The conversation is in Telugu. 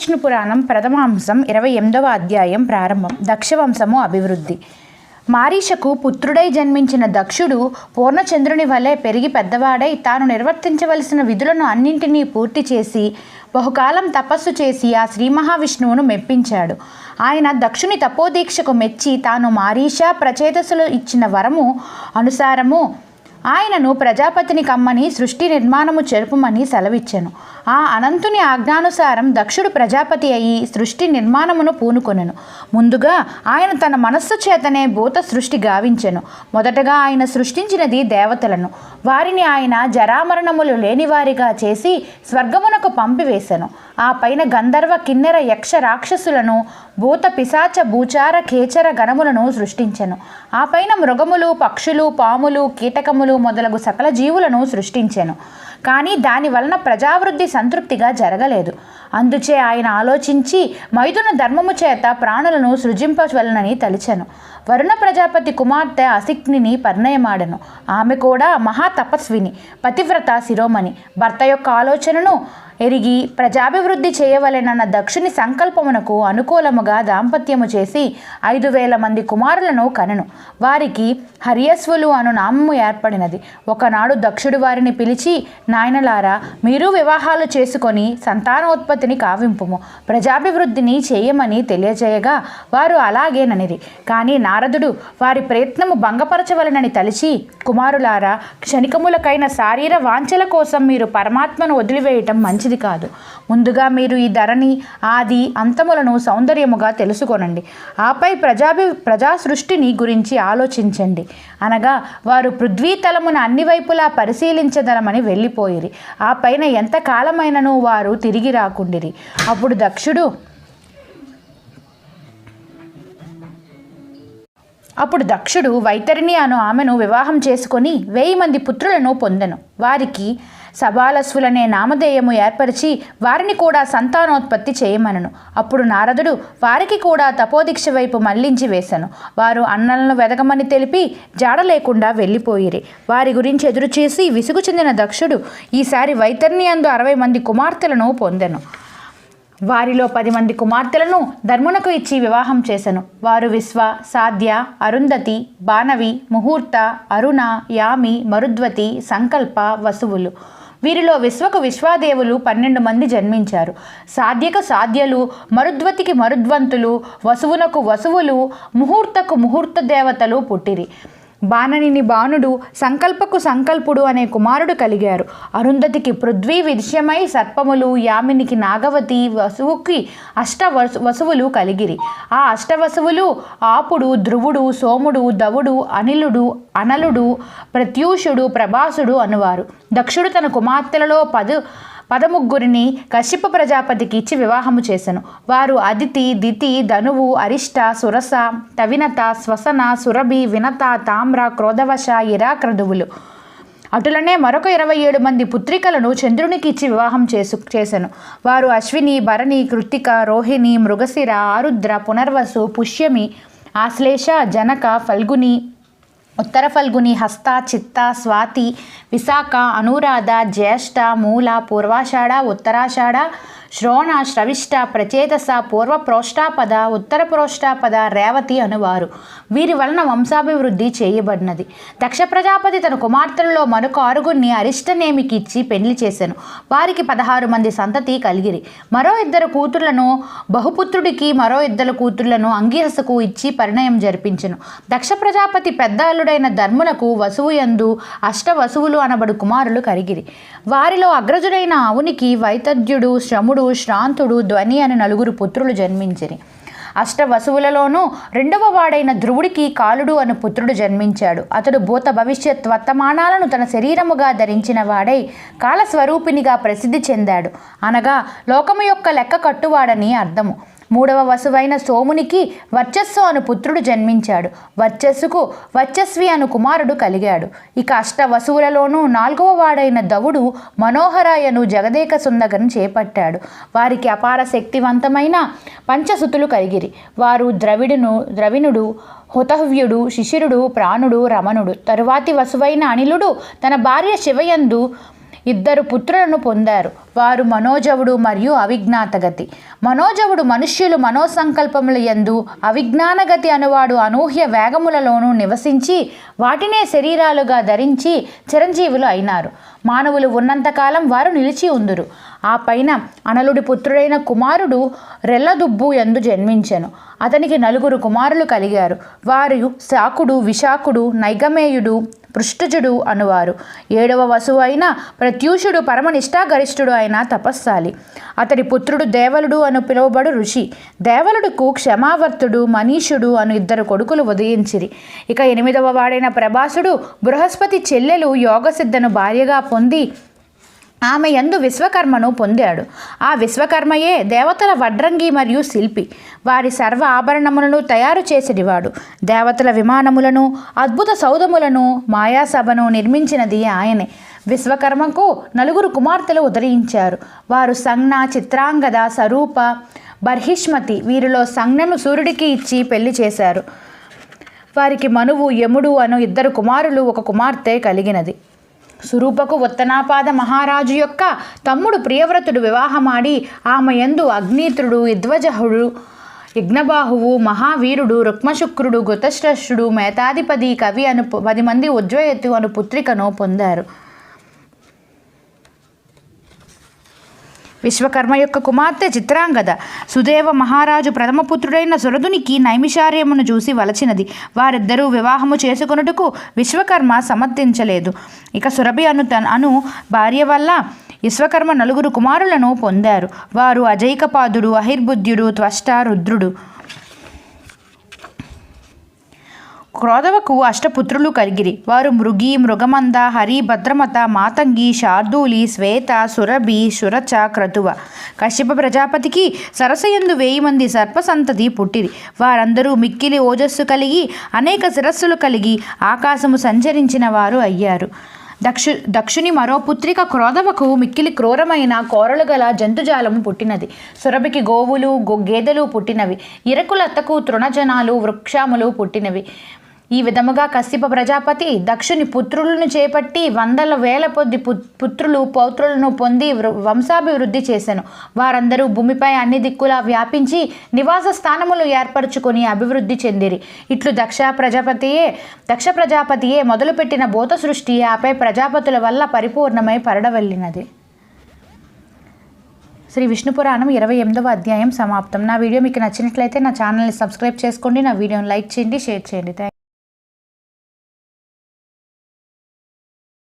విష్ణు పురాణం ప్రథమాంశం ఇరవై ఎనిమిదవ అధ్యాయం ప్రారంభం. దక్షవంశము అభివృద్ధి. మారీషకు పుత్రుడై జన్మించిన దక్షుడు పూర్ణచంద్రుని వలె పెరిగి పెద్దవాడై తాను నిర్వర్తించవలసిన విధులను అన్నింటినీ పూర్తి చేసి బహుకాలం తపస్సు చేసి ఆ శ్రీ మహావిష్ణువును మెప్పించాడు. ఆయన దక్షుని తపోదీక్షకు మెచ్చి తాను మారీష ప్రచేతసులు ఇచ్చిన వరము అనుసారము ఆయనను ప్రజాపతిని కమ్మని సృష్టి నిర్మాణము చెరుపుమని సెలవిచ్చెను. ఆ అనంతుని ఆజ్ఞానుసారం దక్షుడు ప్రజాపతి అయి సృష్టి నిర్మాణమును పూనుకొనెను. ముందుగా ఆయన తన మనస్సు చేతనే భూత సృష్టి గావించెను. మొదటగా ఆయన సృష్టించినది దేవతలను. వారిని ఆయన జరామరణములు లేనివారిగా చేసి స్వర్గమునకు పంపివేశాను ఆ పైన గంధర్వ కిన్నెర యక్ష రాక్షసులను భూత పిశాచ భూచార కేచర గణములను సృష్టించెను. ఆ పైన మృగములు పక్షులు పాములు కీటకములు మొదలగు సకల జీవులను సృష్టించాను. కానీ దాని వలన ప్రజావృద్ధి సంతృప్తిగా జరగలేదు. అందుచే ఆయన ఆలోచించి మైదున ధర్మము చేత ప్రాణులను సృజింపవలనని తలిచాను. వరుణ ప్రజాపతి కుమార్తె అసిక్నిని పరిణయమాడెను. ఆమె కూడా మహా తపస్విని పతివ్రత శిరోమణి. భర్త యొక్క ఆలోచనను ఎరిగి ప్రజాభివృద్ధి చేయవలెనన్న దక్షుని సంకల్పమునకు అనుకూలముగా దాంపత్యము చేసి ఐదు వేల మంది కుమారులను కనెను. వారికి హరియస్వులు అను నామము ఏర్పడినది. ఒకనాడు దక్షుడు వారిని పిలిచి నాయనలారా మీరు వివాహాలు చేసుకొని సంతానోత్పత్తిని కావింపుము. ప్రజాభివృద్ధిని చేయమని తెలియజేయగా వారు అలాగేననిది కానీ నారదుడు వారి ప్రయత్నము భంగపరచవలనని తలిచి కుమారులారా క్షణికములకైన శారీర వాంఛల కోసం మీరు పరమాత్మను వదిలివేయటం మంచిది. కాదు. ముందుగా మీరు ఈ ధరని ఆది అంతములను సౌందర్యముగా తెలుసుకొనండి. ఆపై ప్రజాభి ప్రజా సృష్టిని గురించి ఆలోచించండి. అనగా వారు పృథ్వీతలమున అన్ని వైపులా పరిశీలించదలమని వెళ్ళిపోయిరి. ఆ పైన ఎంత కాలమైనను వారు తిరిగి రాకుండిరి. అప్పుడు దక్షుడు అప్పుడు దక్షుడు వైతరిణి అను ఆమెను వివాహం చేసుకొని వెయ్యి మంది పుత్రులను పొందెను. వారికి సబాలస్సులనే నామధేయము ఏర్పరిచి వారిని కూడా సంతానోత్పత్తి చేయమనను. అప్పుడు నారదుడు వారికి కూడా తపోదీక్ష వైపు మళ్ళించి వేశాను వారు అన్నలను వెదగమని తెలిపి జాడ లేకుండా వెళ్ళిపోయిరి. వారి గురించి ఎదురుచేసి విసుగు చెందిన దక్షుడు ఈసారి వైతరిణి అందు అరవై మంది కుమార్తెలను పొందెను. వారిలో పది మంది కుమార్తెలను ధర్మునకు ఇచ్చి వివాహం చేశాను వారు విశ్వ సాధ్య అరుంధతి బాణవి ముహూర్త అరుణ యామి మరుద్వతి సంకల్ప వసువులు. వీరిలో విశ్వకు విశ్వాదేవులు పన్నెండు మంది జన్మించారు. సాధ్యకు సాధ్యలు మరుద్వతికి మరుద్వంతులు వసువునకు వసువులు ముహూర్తకు ముహూర్త దేవతలు పుట్టిరి. బాణనిని బాణుడు సంకల్పకు సంకల్పుడు అనే కుమారుడు కలిగారు. అరుంధతికి పృథ్వీ విషయమై సర్పములు యామినికి నాగవతి వసువుకి అష్ట వసువులు కలిగిరి. ఆ అష్టవసువులు ఆపుడు ధ్రువుడు సోముడు దవుడు అనిలుడు అనలుడు ప్రత్యూషుడు ప్రభాసుడు అనువారు. దక్షుడు తన కుమార్తెలలో పదు పదముగ్గురిని కశ్యప ప్రజాపతికి ఇచ్చి వివాహము చేశాను వారు అదితి దితి ధనువు అరిష్ట సురస తవినత శ్వసన సురభి వినత తామ్ర క్రోధవశ ఇరాక్రదువులు అటులనే మరొక ఇరవై ఏడు మంది పుత్రికలను చంద్రునికి ఇచ్చి వివాహం చేసు చేశాను వారు అశ్విని భరణి కృత్తిక రోహిణి మృగశిర ఆరుద్ర పునర్వసు పుష్యమి ఆశ్లేష జనక ఫల్గుని ఉత్తర ఫల్గుని హస్త చిత్త స్వాతి విశాఖ అనురాధ జ్యేష్ఠ మూల పూర్వాషాఢ ఉత్తరాషాఢ శ్రోణ శ్రవిష్ట ప్రచేతస పూర్వ ప్రోష్టాపద ఉత్తర ప్రోష్టాపద రేవతి అనువారు. వీరి వలన వంశాభివృద్ధి చేయబడినది. దక్ష ప్రజాపతి తన కుమార్తెలలో మరొక ఆరుగురిని అరిష్టనేమికి ఇచ్చి పెళ్ళి చేశాను వారికి పదహారు మంది సంతతి కలిగిరి. మరో ఇద్దరు కూతుర్లను బహుపుత్రుడికి మరో ఇద్దరు కూతుర్లను అంగిరసకు ఇచ్చి పరిణయం జరిపించెను. దక్ష ప్రజాపతి పెద్ద అల్లుడైన ధర్మునకు వసువు యందు అష్ట వసువులు అనబడు కుమారులు కరిగిరి వారిలో అగ్రజుడైన అవునికి వైతద్యుడు శ్రముడు శ్రాంతుడు ధ్వని అని నలుగురు పుత్రులు జన్మించిరి. అష్టవసువులలోనూ రెండవ వాడైన ధ్రువుడికి కాలుడు అను పుత్రుడు జన్మించాడు. అతడు భూత భవిష్యత్ వర్తమానాలను తన శరీరముగా ధరించిన వాడై కాలస్వరూపినిగా ప్రసిద్ధి చెందాడు. అనగా లోకము యొక్క లెక్క కట్టువాడని అర్థము. మూడవ వసువైన సోమునికి వర్చస్సు అను పుత్రుడు జన్మించాడు. వర్చస్సుకు వర్చస్వి అను కుమారుడు కలిగాడు. ఇక అష్ట వసువులలోనూ నాలుగవ వాడైన దవుడు మనోహరాయను జగదేక సుందగను చేపట్టాడు. వారికి అపార శక్తివంతమైన పంచసుతులు కలిగిరి. వారు ద్రవిడును ద్రవిణుడు హుతహవ్యుడు శిశిరుడు ప్రాణుడు రమణుడు తరువాతి వసువైన అనిలుడు తన భార్య శివయందు ఇద్దరు పుత్రులను పొందారు. వారు మనోజవుడు మరియు అవిజ్ఞాతగతి మనోజవుడు మనుష్యులు మనోసంకల్పముల యందు అవిజ్ఞానగతి అనువాడు అనూహ్య వేగములలోనూ నివసించి వాటినే శరీరాలుగా ధరించి చిరంజీవులు అయినారు. మానవులు ఉన్నంతకాలం వారు నిలిచి ఉందురు. ఆ పైన అనలుడి పుత్రుడైన కుమారుడు రెల్లదుబ్బు ఎందు జన్మించెను. అతనికి నలుగురు కుమారులు కలిగారు. వారు శాకుడు విశాఖుడు నైగమేయుడు పృష్ఠజుడు అనువారు. ఏడవ వసువు అయిన ప్రత్యూషుడు పరమనిష్టాగరిష్ఠుడు అయిన తపస్సాలి. అతడి పుత్రుడు దేవలుడు అను పిలువబడు ఋషి. దేవలుడుకు క్షమావర్తుడు మనీషుడు అను ఇద్దరు కొడుకులు ఉదయించిరి. ఇక ఎనిమిదవ వాడైన ప్రభాసుడు బృహస్పతి చెల్లెలు యోగసిద్ధను భార్యగా పొంది ఆమె యందు విశ్వకర్మను పొందాడు. ఆ విశ్వకర్మయే దేవతల వడ్రంగి మరియు శిల్పి. వారి సర్వ ఆభరణములను తయారు చేసేటివాడు దేవతల విమానములను అద్భుత సౌధములను మాయాసభను నిర్మించినది ఆయనే. విశ్వకర్మకు నలుగురు కుమార్తెలు ఉదరించారు వారు సంజ్ఞ చిత్రాంగద స్వరూప బర్హిష్మతి వీరిలో సంజ్ఞను సూర్యుడికి ఇచ్చి పెళ్ళి చేశారు. వారికి మనువు యముడు అను ఇద్దరు కుమారులు ఒక కుమార్తె కలిగినది. సురూపకు ఉత్తనాపాద మహారాజు యొక్క తమ్ముడు ప్రియవ్రతుడు వివాహమాడి ఆమె యందు అగ్నిత్రుడు యధ్వజహుడు యజ్ఞబాహువు మహావీరుడు రుక్మశుక్రుడు గుతశ్రష్టుడు మేతాధిపతి కవి అను పది మంది ఉజ్వయత్తు అను పుత్రికను పొందారు విశ్వకర్మ యొక్క కుమార్తె చిత్రాంగద. సుదేవ మహారాజు ప్రథమపుత్రుడైన సురదునికి నైమిషార్యమును చూసి వలచినది. వారిద్దరూ వివాహము చేసుకొనుటకు విశ్వకర్మ సమర్థించలేదు. ఇక సురభి అను తన అను భార్య వల్ల విశ్వకర్మ నలుగురు కుమారులను పొందారు. వారు అజైకపాదుడు అహిర్బుద్ధ్యుడు త్వష్ట రుద్రుడు క్రోధవకు అష్టపుత్రులు కలిగిరి. వారు మృగి మృగమంద హరి భద్రమత మాతంగి శార్దూలి శ్వేత సురభి సురచ క్రతువ. కశ్యప ప్రజాపతికి సరసయందు వేయి మంది సర్పసంతతి పుట్టిరి. వారందరూ మిక్కిలి ఓజస్సు కలిగి అనేక శిరస్సులు కలిగి ఆకాశము సంచరించిన వారు అయ్యారు. దక్షు దక్షుని మరో పుత్రిక క్రోధవకు మిక్కిలి క్రూరమైన కోరలు గల జంతుజాలము పుట్టినది. సురభికి గోవులు గేదెలు పుట్టినవి. ఇరకులత్తకు తృణజనాలు వృక్షములు పుట్టినవి. ఈ విధముగా కశ్యప ప్రజాపతి దక్షుని పుత్రులను చేపట్టి వందల వేల కొద్ది పుత్రులు పౌత్రులను పొంది వృ- వంశాభివృద్ధి చేశాను వారందరూ భూమిపై అన్ని దిక్కులా వ్యాపించి నివాస స్థానములు ఏర్పరచుకొని అభివృద్ధి చెందిరి. ఇట్లు దక్ష ప్రజాపతియే దక్ష ప్రజాపతియే మొదలుపెట్టిన భూత సృష్టి ఆపై ప్రజాపతుల వల్ల పరిపూర్ణమై పరడవెళ్ళినది శ్రీ విష్ణు పురాణం ఇరవై ఎనిమిదవ అధ్యాయం సమాప్తం. నా వీడియో మీకు నచ్చినట్లయితే నా ఛానల్ని సబ్స్క్రైబ్ చేసుకోండి. నా వీడియోని లైక్ చేయండి షేర్ చేయండి.